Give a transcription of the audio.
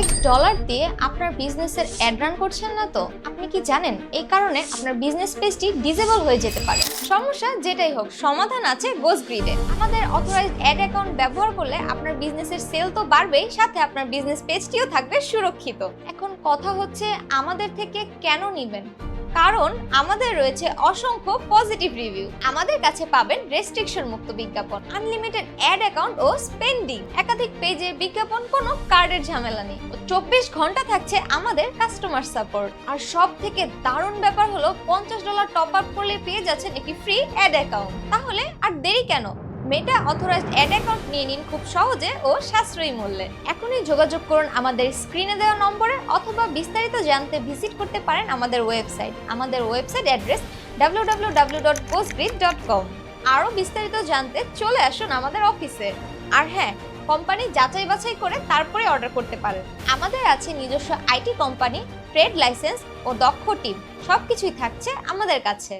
Tax dollar দিয়ে আপনার বিজনেসের অ্যাড রান করছেন না তো? আপনি কি জানেন? এই কারণে আপনার বিজনেস পেজটি ডিজেবল হয়ে যেতে পারে। সমস্যা যেটাই হোক, সমাধান আছে গোস গ্রিডে আমাদের অথরাইজড অ্যাড অ্যাকাউন্ট ব্যবহার করলে আপনার বিজনেসের সেল তো বাড়বেই, সাথে আপনার বিজনেস পেজটিও থাকবে সুরক্ষিত। এখন কথা হচ্ছে আমাদের থেকে কেন নিবেন? কারণ আমাদের রয়েছে অসংখ্য পজিটিভ রিভিউ আমাদের কাছে পাবেন রেস্ট্রিকশন মুক্ত বিজ্ঞাপন আনলিমিটেড অ্যাড অ্যাকাউন্ট ও স্পেন্ডিং একাধিক পেজের বিজ্ঞাপন, কোনো কার্ডের ঝামেলা নেই। চব্বিশ ঘণ্টা থাকছে আমাদের কাস্টমার সাপোর্ট আর সব থেকে দারুণ ব্যাপার হলো, পঞ্চাশ ডলার টপ আপ করলে পেয়ে যাচ্ছেন একটি ফ্রি অ্যাড অ্যাকাউন্ট তাহলে আর দেরি কেন? মেটা অথরাইজড অ্যাড অ্যাকাউন্ট নিয়ে নিন খুব সহজে ও সাশ্রয়ী মূল্যে। এখনই যোগাযোগ করুন আমাদের স্ক্রিনে দেওয়া নম্বরে অথবা বিস্তারিত জানতে ভিজিট করতে পারেন আমাদের ওয়েবসাইট আমাদের ওয়েবসাইট অ্যাড্রেস www.postgrid.com আরও বিস্তারিত জানতে চলে আসুন আমাদের অফিসে আর হ্যাঁ কোম্পানি যাচাই বাছাই করে তারপরে অর্ডার করতে পারেন। আমাদের আছে নিজস্ব আইটি কোম্পানি ট্রেড লাইসেন্স ও দক্ষ টিম সবকিছুই থাকছে আমাদের কাছে।